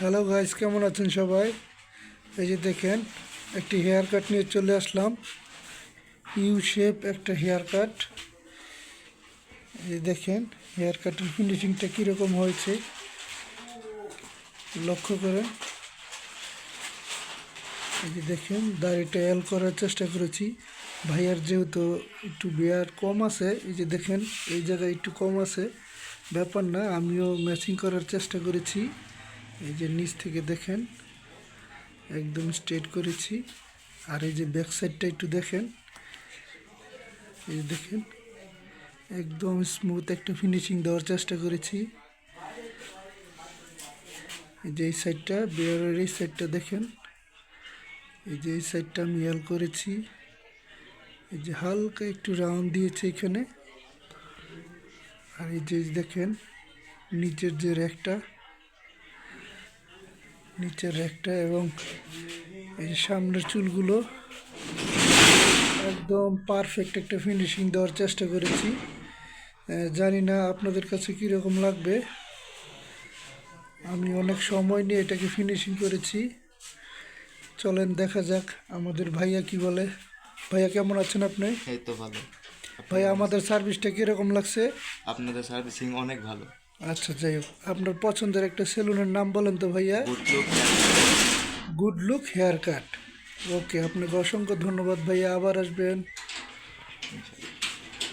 Hello guys কেমন আছেন সবাই? এই যে দেখেন, একটি হেয়ার কাট নিয়ে চলে আসলাম। ইউ শেপ একটা হেয়ার কাট এই দেখেন হেয়ার কাটের ফিনিশিংটা কীরকম হয়েছে? লক্ষ্য করেন। এই যে দেখেন, দাড়িটা এল করার চেষ্টা করেছি। ভাইয়ার যেহেতু একটু বেয়ার কম আছে, এই যে দেখেন, এই জায়গায় একটু কম আছে। ব্যাপার না, আমিও ম্যাচিং করার চেষ্টা করেছি। এই যে নিচ থেকে দেখেন, একদম স্ট্রেট করেছি। আর এই যে ব্যাক সাইডটা একটু দেখেন। এই দেখেন, একদম স্মুথ একটা ফিনিশিং দেওয়ার চেষ্টা করেছি। এই যে এই সাইডটা বিয়ারের এই সাইডটা দেখেন। এই যে এই সাইডটা আমি হেয়াল করেছি। এই যে হালকা একটু রাউন্ড দিয়েছে এখানে। আর এই যে দেখেন, নিচের যে র্যাকটা নিচের র্যাকটা এবং এই সামনের চুলগুলো একদম পারফেক্ট একটা ফিনিশিং দেওয়ার চেষ্টা করেছি। জানি না আপনাদের কাছে কীরকম লাগবে। আমি অনেক সময় নিয়ে এটাকে ফিনিশিং করেছি। চলেন দেখা যাক আমাদের ভাইয়া কি বলে। ভাইয়া কেমন আছেন আপনি? এই তো ভালো। ভাইয়া আমাদের সার্ভিসটা কীরকম লাগছে? আপনাদের সার্ভিসিং অনেক ভালো। আচ্ছা যাই হোক। আপনার পছন্দের একটা সেলুনের নাম বলেন তো ভাইয়া। Good look hair cut okay আপনাকে অসংখ্য ধন্যবাদ ভাইয়া। আবার আসবেন।